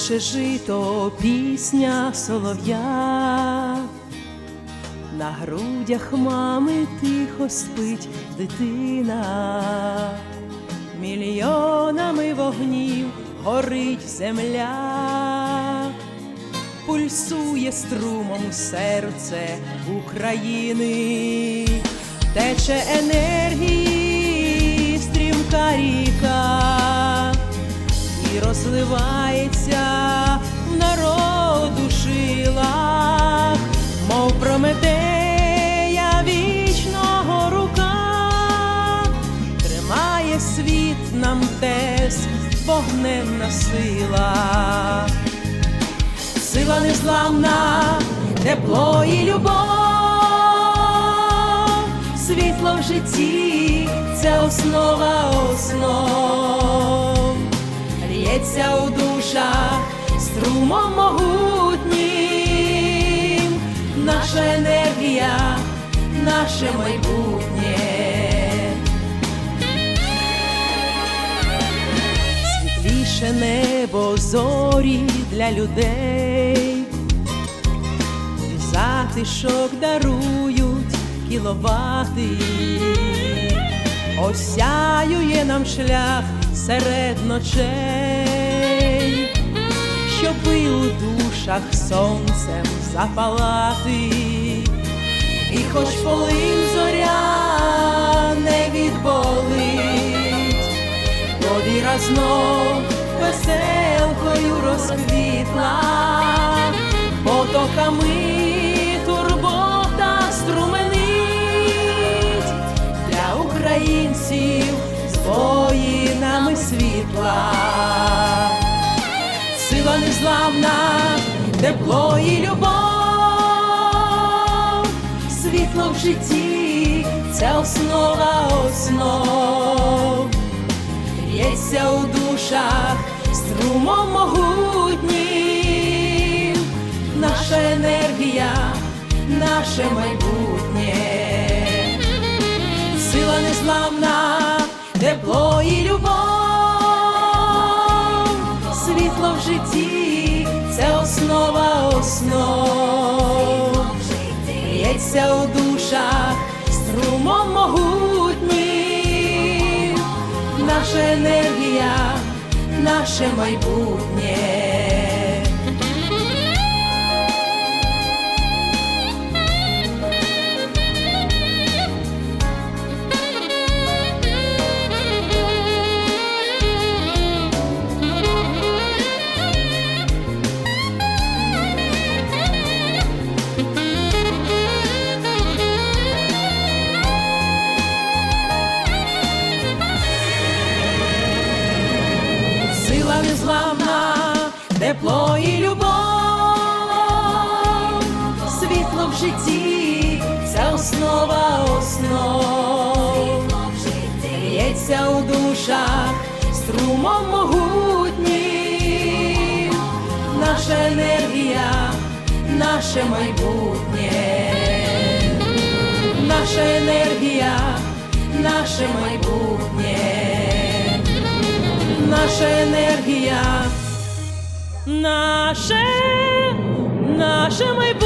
Наше жито пісня солов'я, на грудях мами тихо спить дитина, мільйонами вогнів горить земля, пульсує струмом серце України, тече енергії стрімка ріка. І розливається мов вічного рука, тримає світ нам тес, вогненна сила, сила незламна, тепло і любов, світло в житті це основа основ. Лється у душах струмом могутнім, наша енергія, наше майбутнє. Світліше небо зорі для людей, затишок дарують кіловати, осяює нам шлях серед ночей, душах сонцем запалати, і хоч полин зоря не відболить, бо віра знов веселкою розквітла, потоками турбота струменить для українців з воїнами світла, сила незламна, тепло і любов, світло в житті це основа основ, Лється у душах струмом могутнім, наша енергія, наше майбутнє. Сила незламна, тепло і любов, світло в житті основ, Лється у душах струмом могутнім, наша енергія, наше майбутнє. Незламна, тепло і любов, світло в житті це основа основ, Лється у душах струмом могутнім, наша енергія, наше майбутнє, наша енергія, наше майбутнє наша енергія, наше, наше майбутнє.